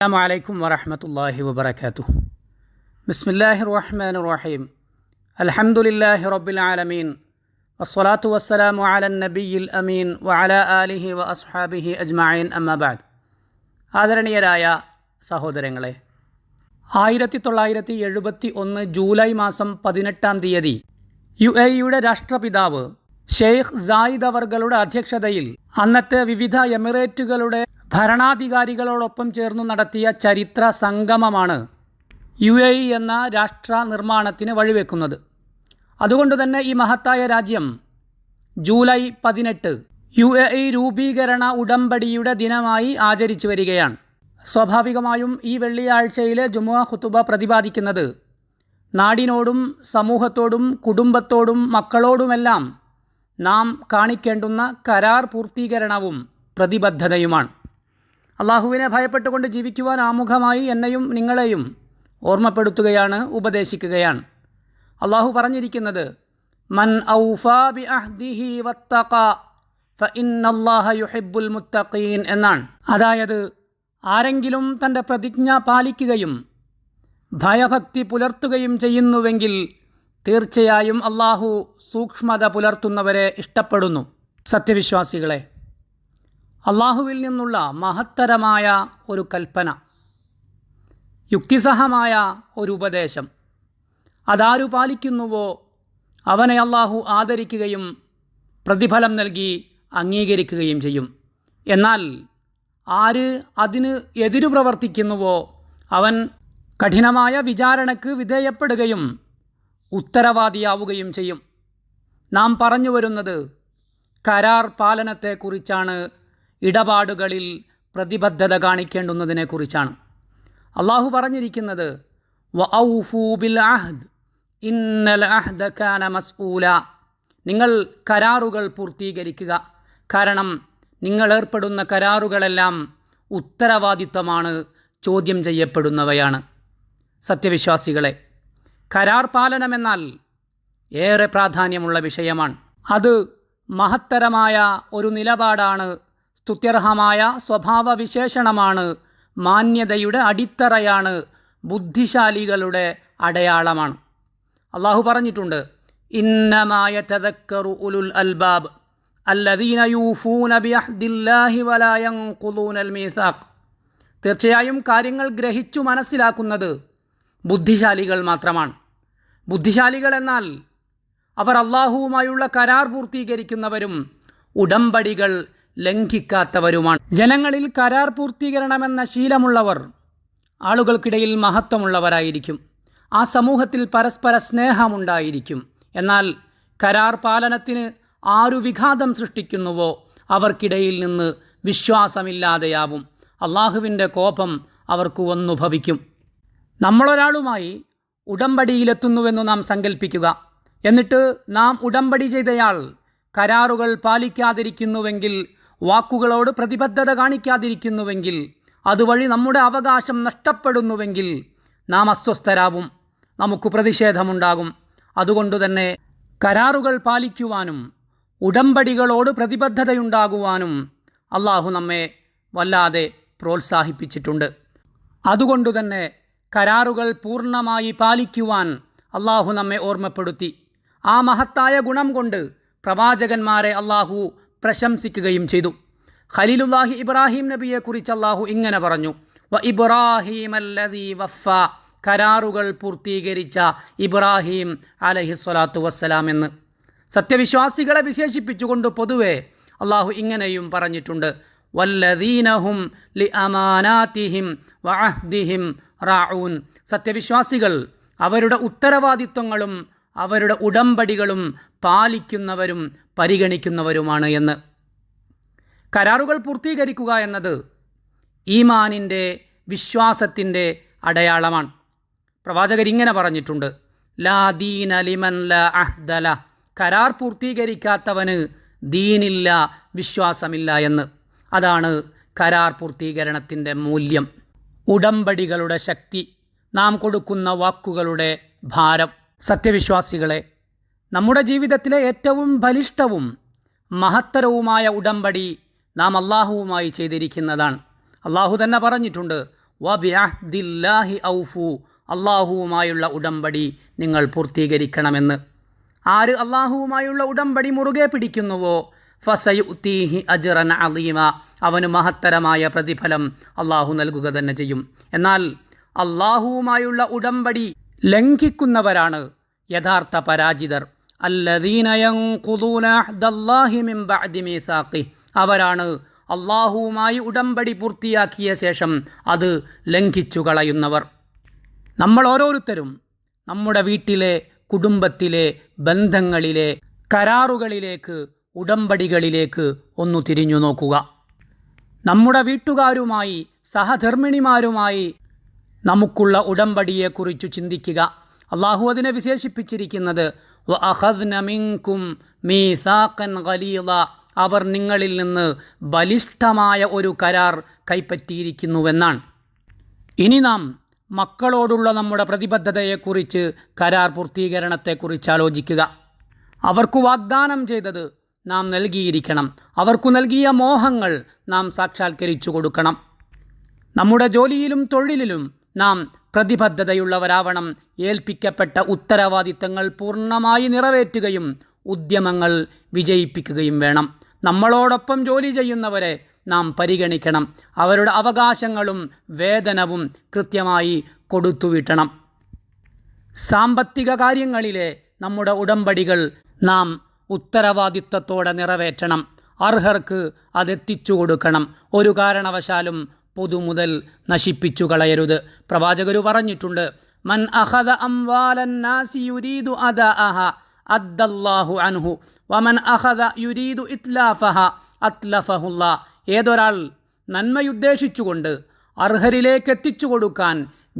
അസ്സാം വലൈക്കും വറഹമത്തല്ലാഹി വബർക്കാത്തു ബിസ്മില്ലാഹി റഹ്മാൻ റഹീം അലഹമുല്ലാഹി റബ്ബിൽ ആലമീൻ. വസ്സലാത്തു വസ്സലാമു അല നബിയിൽ അമീൻ വഅല ആലിഹി വ അസ്ഹാബിഹി അജ്മായിൻ അമ്മബാദ് ആദരണീയരായ സഹോദരങ്ങളെ ആയിരത്തി തൊള്ളായിരത്തി എഴുപത്തി ഒന്ന് ജൂലൈ മാസം പതിനെട്ടാം തീയതി യു എ യുടെ രാഷ്ട്രപിതാവ് ഷെയ്ഖ് സായിദ് അവർകളുടെ അധ്യക്ഷതയിൽ അന്നത്തെ വിവിധ എമിറേറ്റുകളുടെ ഭരണാധികാരികളോടൊപ്പം ചേർന്ന് നടത്തിയ ചരിത്ര സംഗമമാണ് യു എ ഇ എന്ന രാഷ്ട്ര നിർമ്മാണത്തിന് വഴിവെക്കുന്നത്. അതുകൊണ്ട് തന്നെ ഈ മഹത്തായ രാജ്യം ജൂലൈ പതിനെട്ട് യു എ ഇ രൂപീകരണ ഉടമ്പടിയുടെ ദിനമായി ആചരിച്ചു വരികയാണ്. സ്വാഭാവികമായും ഈ വെള്ളിയാഴ്ചയിലെ ജുമുഅ ഖുത്തുബ പ്രതിപാദിക്കുന്നത് നാടിനോടും സമൂഹത്തോടും കുടുംബത്തോടും മക്കളോടുമെല്ലാം നാം കാണിക്കേണ്ടുന്ന കരാർ പൂർത്തീകരണവും പ്രതിബദ്ധതയുമാണ്. അള്ളാഹുവിനെ ഭയപ്പെട്ടുകൊണ്ട് ജീവിക്കുവാൻ ആമുഖമായി എന്നെയും നിങ്ങളെയും ഓർമ്മപ്പെടുത്തുകയാണ് ഉപദേശിക്കുകയാണ്. അള്ളാഹു പറഞ്ഞിരിക്കുന്നത് മൻ ഔഫാ ബി അഹ്ദിഹി യുഹിബ്ബുൽ മുത്തഖീൻ എന്നാണ്. അതായത് ആരെങ്കിലും തന്റെ പ്രതിജ്ഞ പാലിക്കുകയും ഭയഭക്തി പുലർത്തുകയും ചെയ്യുന്നുവെങ്കിൽ തീർച്ചയായും അള്ളാഹു സൂക്ഷ്മത പുലർത്തുന്നവരെ ഇഷ്ടപ്പെടുന്നു. സത്യവിശ്വാസികളെ അള്ളാഹുവിൽ നിന്നുള്ള മഹത്തരമായ ഒരു കൽപ്പന യുക്തിസഹമായ ഒരു ഉപദേശം. അതാരു പാലിക്കുന്നുവോ? അവനെ അള്ളാഹു ആദരിക്കുകയും പ്രതിഫലം നൽകി അംഗീകരിക്കുകയും ചെയ്യും. എന്നാൽ ആര് അതിന് എതിരു പ്രവർത്തിക്കുന്നുവോ? അവൻ കഠിനമായ വിചാരണക്ക് വിധേയപ്പെടുകയും ഉത്തരവാദിയാവുകയും ചെയ്യും. നാം പറഞ്ഞു വരുന്നത് കരാർ പാലനത്തെക്കുറിച്ചാണ് ഇടപാടുകളിൽ പ്രതിബദ്ധത കാണിക്കേണ്ടുന്നതിനെക്കുറിച്ചാണ്. അള്ളാഹു പറഞ്ഞിരിക്കുന്നത് ബിൽ ഇന്നൽ മസ്ഊല. നിങ്ങൾ കരാറുകൾ പൂർത്തീകരിക്കുക. കാരണം നിങ്ങൾ ഏർപ്പെടുന്ന കരാറുകളെല്ലാം ഉത്തരവാദിത്തമാണ് ചോദ്യം ചെയ്യപ്പെടുന്നവയാണ്. സത്യവിശ്വാസികളെ കരാർ പാലനമെന്നാൽ ഏറെ പ്രാധാന്യമുള്ള വിഷയമാണ്. അത് മഹത്തരമായ ഒരു നിലപാടാണ് സ്തുത്യർഹമായ സ്വഭാവ വിശേഷണമാണ് മാന്യതയുടെ അടിത്തറയാണ് ബുദ്ധിശാലികളുടെ അടയാളമാണ്. അള്ളാഹു പറഞ്ഞിട്ടുണ്ട് ഇന്നമായ തദക്കറു ഉലുൽ അൽബാബ് അല്ലദീന തീർച്ചയായും കാര്യങ്ങൾ ഗ്രഹിച്ചു മനസ്സിലാക്കുന്നത് ബുദ്ധിശാലികൾ മാത്രമാണ്. ബുദ്ധിശാലികൾ എന്നാൽ അവർ അള്ളാഹുവുമായുള്ള കരാർ പൂർത്തീകരിക്കുന്നവരും ഉടമ്പടികൾ ലംഘിക്കാത്തവരുമാണ്. ജനങ്ങളിൽ കരാർ പൂർത്തീകരണമെന്ന ശീലമുള്ളവർ ആളുകൾക്കിടയിൽ മഹത്വമുള്ളവരായിരിക്കും. ആ സമൂഹത്തിൽ പരസ്പര സ്നേഹമുണ്ടായിരിക്കും. എന്നാൽ കരാർ പാലനത്തിന് ആരു വിഘാതം സൃഷ്ടിക്കുന്നുവോ അവർക്കിടയിൽ നിന്ന് വിശ്വാസമില്ലാതെയാവും. അള്ളാഹുവിന്റെ കോപം അവർക്ക് വന്നു ഭവിക്കും നമ്മളൊരാളുമായി ഉടമ്പടിയിലെത്തുന്നുവെന്ന് നാം സങ്കല്പിക്കുക എന്നിട്ട് നാം ഉടമ്പടി ചെയ്തയാൾ കരാറുകൾ പാലിക്കാതിരിക്കുന്നുവെങ്കിൽ വാക്കുകളോട് പ്രതിബദ്ധത കാണിക്കാതിരിക്കുന്നുവെങ്കിൽ അതുവഴി നമ്മുടെ അവകാശം നഷ്ടപ്പെടുന്നുവെങ്കിൽ നാം അസ്വസ്ഥരാവും നമുക്ക് പ്രതിഷേധമുണ്ടാകും. അതുകൊണ്ടുതന്നെ കരാറുകൾ പാലിക്കുവാനും ഉടമ്പടികളോട് പ്രതിബദ്ധതയുണ്ടാകുവാനും അള്ളാഹു നമ്മെ വല്ലാതെ പ്രോത്സാഹിപ്പിച്ചിട്ടുണ്ട്. അതുകൊണ്ടുതന്നെ കരാറുകൾ പൂർണമായി പാലിക്കുവാൻ അള്ളാഹു നമ്മെ ഓർമ്മപ്പെടുത്തി. ആ മഹത്തായ ഗുണം കൊണ്ട് പ്രവാചകന്മാരെ അള്ളാഹു പ്രശംസിക്കുകയും ചെയ്തു. ഖലീലുല്ലാഹി ഇബ്രാഹിം നബിയെ കുറിച്ച് അള്ളാഹു ഇങ്ങനെ പറഞ്ഞു. വ ഇബ്രാഹിം അല്ലതി വഫ കരാറുകൾ പൂർത്തീകരിച്ച ഇബ്രാഹിം അലഹിസ്വലാത്തു വസ്സലാം എന്ന്. സത്യവിശ്വാസികളെ വിശേഷിപ്പിച്ചുകൊണ്ട് പൊതുവെ അള്ളാഹു ഇങ്ങനെയും പറഞ്ഞിട്ടുണ്ട്. വല്ലദീനഹും ലി അമാനാത്തിഹിം വഅഹ്ദിഹിം റാഊൻ. സത്യവിശ്വാസികൾ അവരുടെ ഉത്തരവാദിത്വങ്ങളും അവരുടെ ഉടമ്പടികളും പാലിക്കുന്നവരും പരിഗണിക്കുന്നവരുമാണ് എന്ന്. കരാറുകൾ പൂർത്തീകരിക്കുക എന്നത് ഈമാനിന്റെ വിശ്വാസത്തിന്റെ അടയാളമാണ്. പ്രവാചകർ ഇങ്ങനെ പറഞ്ഞിട്ടുണ്ട്. ലാ ദീൻ അലിമൻ ല അഹ്ദല. കരാർ പൂർത്തീകരിക്കാത്തവന് ദീനില്ല വിശ്വാസമില്ല എന്ന്. അതാണ് കരാർ പൂർത്തീകരണത്തിന്റെ മൂല്യം. ഉടമ്പടികളുടെ ശക്തി നാം കൊടുക്കുന്ന വാക്കുകളുടെ ഭാരം. സത്യവിശ്വാസികളെ നമ്മുടെ ജീവിതത്തിലെ ഏറ്റവും ബലിഷ്ഠവും മഹത്തരവുമായ ഉടമ്പടി നാം അള്ളാഹുവുമായി ചെയ്തിരിക്കുന്നതാണ്. അള്ളാഹു തന്നെ പറഞ്ഞിട്ടുണ്ട് വബിഅഹ്ദില്ലാഹി ഔഫു അള്ളാഹുവുമായുള്ള ഉടമ്പടി നിങ്ങൾ പൂർത്തീകരിക്കണമെന്ന്. ആര് അള്ളാഹുവുമായുള്ള ഉടമ്പടി മുറുകെ പിടിക്കുന്നുവോ? ഫസയുത്തീഹി അജറൻ അലീമ അവന് മഹത്തരമായ പ്രതിഫലം അള്ളാഹു നൽകുക തന്നെ ചെയ്യും. എന്നാൽ അള്ളാഹുവുമായുള്ള ഉടമ്പടി ലംഘിക്കുന്നവരാണ് യഥാർത്ഥ പരാജിതർ. അവരാണ് അള്ളാഹുവുമായി ഉടമ്പടി പൂർത്തിയാക്കിയ ശേഷം അത് ലംഘിച്ചു കളയുന്നവർ. നമ്മൾ ഓരോരുത്തരും നമ്മുടെ വീട്ടിലെ കുടുംബത്തിലെ ബന്ധങ്ങളിലെ കരാറുകളിലേക്ക് ഉടമ്പടികളിലേക്ക് ഒന്ന് തിരിഞ്ഞു നോക്കുക. നമ്മുടെ വീട്ടുകാരുമായി സഹധർമ്മിണിമാരുമായി നമുക്കുള്ള ഉടമ്പടിയെക്കുറിച്ചു ചിന്തിക്കുക. അള്ളാഹു അതിനെ വിശേഷിപ്പിച്ചിരിക്കുന്നത് അവർ നിങ്ങളിൽ നിന്ന് ബലിഷ്ഠമായ ഒരു കരാർ കൈപ്പറ്റിയിരിക്കുന്നുവെന്നാണ്. ഇനി നാം മക്കളോടുള്ള നമ്മുടെ പ്രതിബദ്ധതയെക്കുറിച്ച് കരാർ പൂർത്തീകരണത്തെക്കുറിച്ച് ആലോചിക്കുക. അവർക്ക് വാഗ്ദാനം ചെയ്തത് നാം നൽകിയിരിക്കണം. അവർക്കു നൽകിയ മോഹങ്ങൾ നാം സാക്ഷാത്കരിച്ചു കൊടുക്കണം. നമ്മുടെ ജോലിയിലും തൊഴിലിലും നാം പ്രതിബദ്ധതയുള്ളവരാവണം. ഏൽപ്പിക്കപ്പെട്ട ഉത്തരവാദിത്തങ്ങൾ പൂർണമായി നിറവേറ്റുകയും ഉദ്യമങ്ങൾ വിജയിപ്പിക്കുകയും വേണം. നമ്മളോടൊപ്പം ജോലി ചെയ്യുന്നവരെ നാം പരിഗണിക്കണം. അവരുടെ അവകാശങ്ങളും വേതനവും കൃത്യമായി കൊടുത്തുവിട്ടണം. സാമ്പത്തിക കാര്യങ്ങളിലെ നമ്മുടെ ഉടമ്പടികൾ നാം ഉത്തരവാദിത്വത്തോടെ നിറവേറ്റണം. അർഹർക്ക് അതെത്തിച്ചു കൊടുക്കണം. ഒരു കാരണവശാലും പൊതുമുതൽ നശിപ്പിച്ചു കളയരുത്. പ്രവാചകരു പറഞ്ഞിട്ടുണ്ട് മൻ അഹദ അംവാലൻ നാസി യുരീദു അദഅഹ അദ്ദല്ലാഹു അൻഹു വമൻ അഹദ യുരീദു ഇത്ലാഫഹ അത്ലഫഹുല്ല. ഏതൊരാൾ നന്മയുദ്ദേശിച്ചുകൊണ്ട് അർഹരിലേക്ക് എത്തിച്ചു കൊടുക്കാൻ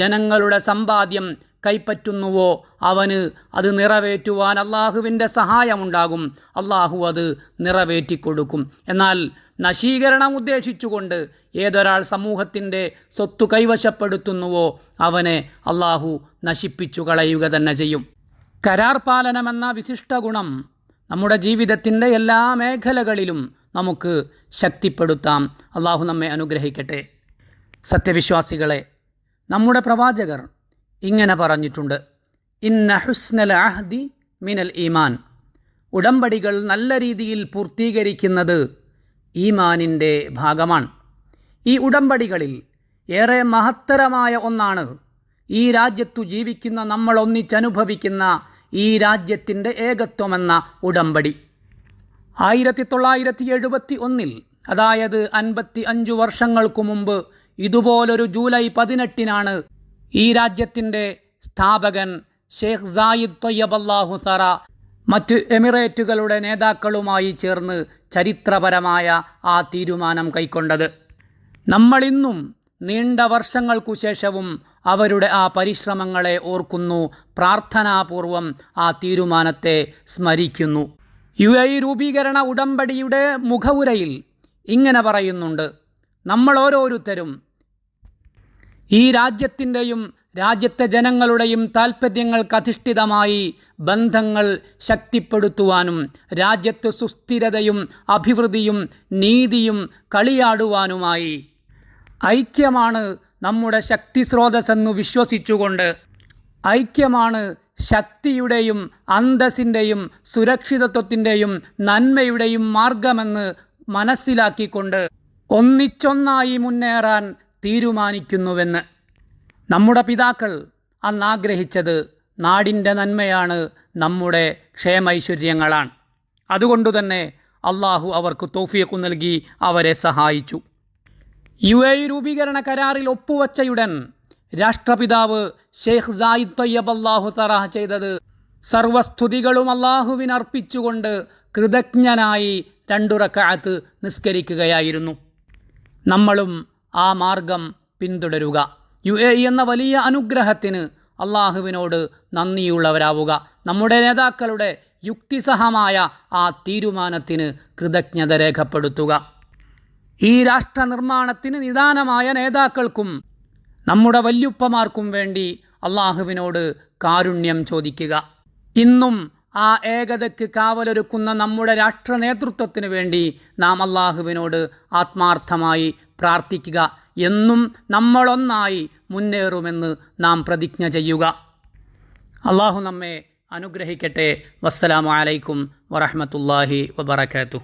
ജനങ്ങളുടെ സമ്പാദ്യം കൈപ്പറ്റുന്നുവോ? അവന് അത് നിറവേറ്റുവാൻ അള്ളാഹുവിന്റെ സഹായമുണ്ടാകും. അള്ളാഹു അത് നിറവേറ്റിക്കൊടുക്കും. എന്നാൽ നശീകരണം ഉദ്ദേശിച്ചുകൊണ്ട് ഏതൊരാൾ സമൂഹത്തിന്റെ സ്വത്തു കൈവശപ്പെടുത്തുന്നുവോ അവനെ അള്ളാഹു നശിപ്പിച്ചു കളയുക തന്നെ ചെയ്യും. കരാർ പാലനമെന്ന വിശിഷ്ട ഗുണം നമ്മുടെ ജീവിതത്തിന്റെ എല്ലാ മേഖലകളിലും നമുക്ക് ശക്തിപ്പെടുത്താം. അള്ളാഹു നമ്മെ അനുഗ്രഹിക്കട്ടെ. സത്യവിശ്വാസികളെ നമ്മുടെ പ്രവാചകർ ഇങ്ങനെ പറഞ്ഞിട്ടുണ്ട്. ഇന്ന ഹുസ്നൽ അഹ്ദി മിനൽ ഈമാൻ. ഉടമ്പടികൾ നല്ല രീതിയിൽ പൂർത്തീകരിക്കുന്നത് ഈമാനിന്റെ ഭാഗമാണ്. ഈ ഉടമ്പടികളിൽ ഏറെ മഹത്തരമായ ഒന്നാണ് ഈ രാജ്യത്തു ജീവിക്കുന്ന നമ്മൾ ഒന്നിച്ചനുഭവിക്കുന്ന ഈ രാജ്യത്തിന്റെ ഏകത്വമെന്ന ഉടമ്പടി. ആയിരത്തി തൊള്ളായിരത്തി എഴുപത്തി ഒന്നിൽ അതായത് അൻപത്തി അഞ്ചു വർഷങ്ങൾക്കു മുമ്പ് ഇതുപോലൊരു ജൂലൈ പതിനെട്ടിനാണ് ഈ രാജ്യത്തിന്റെ സ്ഥാപകൻ ഷെയ്ഖ് സായിദ് തൊയ്യബല്ലാഹു സറ മറ്റ് എമിറേറ്റുകളുടെ നേതാക്കളുമായി ചേർന്ന് ചരിത്രപരമായ ആ തീരുമാനം കൈക്കൊണ്ടത്. നമ്മളിന്നും നീണ്ട വർഷങ്ങൾക്കു ശേഷവും അവരുടെ ആ പരിശ്രമങ്ങളെ ഓർക്കുന്നു പ്രാർത്ഥനാപൂർവം ആ തീരുമാനത്തെ സ്മരിക്കുന്നു. യു എ രൂപീകരണ ഉടമ്പടിയുടെ മുഖവുരയിൽ ഇങ്ങനെ പറയുന്നുണ്ട് നമ്മൾ ഓരോരുത്തരും ഈ രാജ്യത്തിന്റെയും രാജ്യത്തെ ജനങ്ങളുടെയും താൽപ്പര്യങ്ങൾക്ക് അധിഷ്ഠിതമായി ബന്ധങ്ങൾ ശക്തിപ്പെടുത്തുവാനും രാജ്യത്ത് സുസ്ഥിരതയും അഭിവൃദ്ധിയും നീതിയും കളിയാടുവാനുമായി ഐക്യമാണ് നമ്മുടെ ശക്തി സ്രോതസ്സെന്നു വിശ്വസിച്ചുകൊണ്ട് ഐക്യമാണ് ശക്തിയുടെയും അന്തസ്സിന്റെയും സുരക്ഷിതത്വത്തിന്റെയും നന്മയുടെയും മാർഗമെന്ന് മനസ്സിലാക്കിക്കൊണ്ട് ഒന്നിച്ചൊന്നായി മുന്നേറാൻ തീരുമാനിക്കുന്നുവെന്ന് നമ്മുടെ പിതാക്കൾ അന്നാഗ്രഹിച്ചത് നാടിന്റെ നന്മയാണ് നമ്മുടെ ക്ഷേമൈശ്വര്യങ്ങളാണ്. അതുകൊണ്ടുതന്നെ അള്ളാഹു അവർക്ക് തോഫിയക്കു നൽകി അവരെ സഹായിച്ചു. യു എ രൂപീകരണ കരാറിൽ ഒപ്പുവച്ചയുടൻ രാഷ്ട്രപിതാവ് ഷെയ്ഖ് സായിദ് തൊയ്യബ് അള്ളാഹു തറാഹ ചെയ്തത് സർവസ്തുതികളും അള്ളാഹുവിനർപ്പിച്ചുകൊണ്ട് കൃതജ്ഞനായി രണ്ടുറക്കാലത്ത് നിസ്കരിക്കുകയായിരുന്നു. നമ്മളും ആ മാർഗം പിന്തുടരുക. യു എ ഇ എന്ന വലിയ അനുഗ്രഹത്തിന് അള്ളാഹുവിനോട് നന്ദിയുള്ളവരാവുക. നമ്മുടെ നേതാക്കളുടെ യുക്തിസഹമായ ആ തീരുമാനത്തിന് കൃതജ്ഞത രേഖപ്പെടുത്തുക. ഈ രാഷ്ട്ര നിർമ്മാണത്തിന് നിദാനമായ നേതാക്കൾക്കും നമ്മുടെ വല്യുപ്പമാർക്കും വേണ്ടി അള്ളാഹുവിനോട് കാരുണ്യം ചോദിക്കുക. ഇന്നും ആ ഏകതയ്ക്ക് കാവലൊരുക്കുന്ന നമ്മുടെ രാഷ്ട്ര നേതൃത്വത്തിന് വേണ്ടി നാം അള്ളാഹുവിനോട് ആത്മാർത്ഥമായി പ്രാർത്ഥിക്കുക. എന്നും നമ്മളൊന്നായി മുന്നേറുമെന്ന് നാം പ്രതിജ്ഞ ചെയ്യുക. അള്ളാഹു നമ്മെ അനുഗ്രഹിക്കട്ടെ. വസ്സലാമലൈക്കും വറഹമത്തല്ലാഹി വബർക്കാത്തു